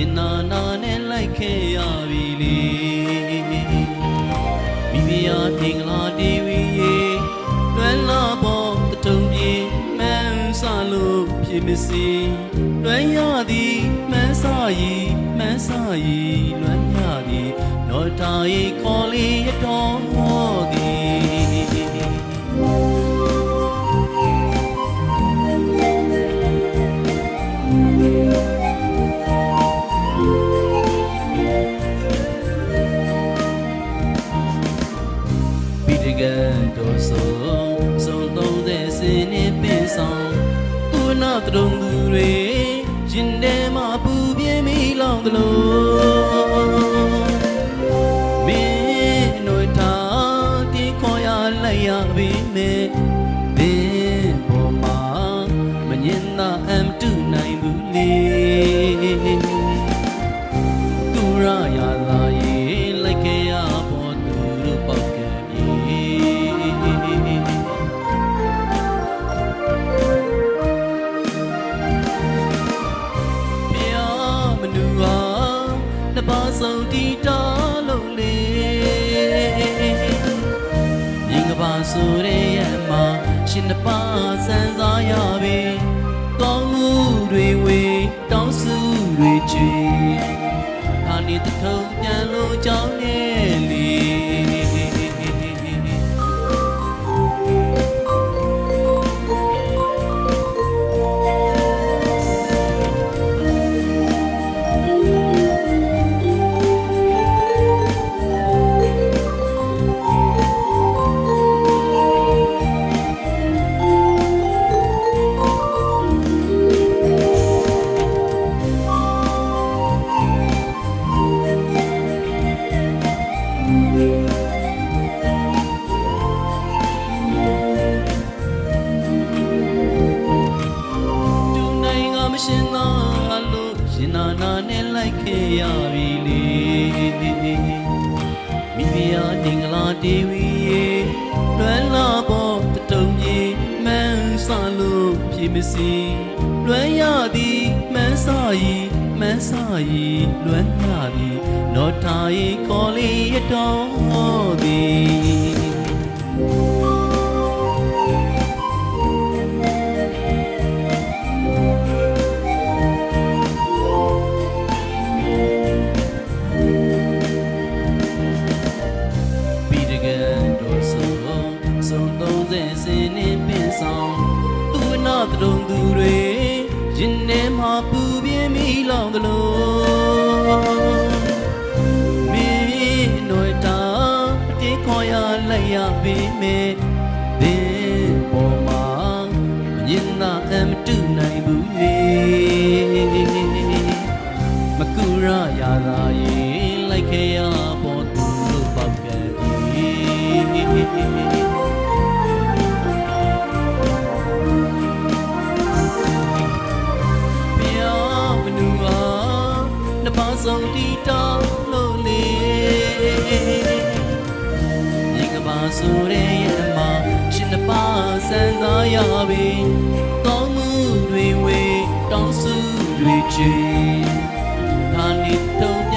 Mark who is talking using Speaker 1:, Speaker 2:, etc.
Speaker 1: ရှင်သာလို့ရင်နာနာနဲ့လိုက်ခဲ့ရပြီလေမိဖုရားတင်္ဂလာဒေဝီရေလွယ်လာပေါ်တထုံပြေမန်းဆလို့ဖြစ်မစီလွယ်ရသည်မန်းဆရီမန်းဆရီလွယ်ရသည်နော်တာရီခေါ်လေးရတော် သူနာတုံးသူတွေရင်ထဲမှာပူပြင်းမိလောင်သလိုမင်းတို့ထားတီခေါ်ရလိုက်ရပြီမေဘင်းပေါ်မှာမငင်သာအမ်တူနိုင်ဘူးလေ ပါဆုံးတီတာလုံးလေမြင်ကပါဆိုတဲ့ရမှာရှင်တပါစံစားရပြီကောင်းမှုတွေဝေတောင်းစုတွေချီခါနေတထုံ ရှင်သာလို့ရှင်နာနာနဲ့လိုက်ခဲ့ရပြီလေမိဖုရားတင်္ဂလာဒေဝီရေလွယ်လာပေါ်တတုံကြီးမန်းဆလို့ဖြစ်မစီလွယ်ရသည်မန်းဆရီမန်းဆရီလွယ်ရသည်နော်ထားရီခေါ်လေးရတော်သည် သူနာတုံသူတွေရင်ထဲမှာပူပြင်းမိလောင်သလိုမင်းတို့တာအတေးခေါ်ရလိုက်ရပြီမေဘင်းပေါ်မှာမရင်သာအမတူနိုင်ဘူးလေမကူရရသာရ ဆုံးတီတောင်းလို့လေညီကပါဆိုတဲ့ရမရှင်နပါစံသာရပြီကောင်းမှုတွေဝေတောင်းစုတွေချေခါနေတုံ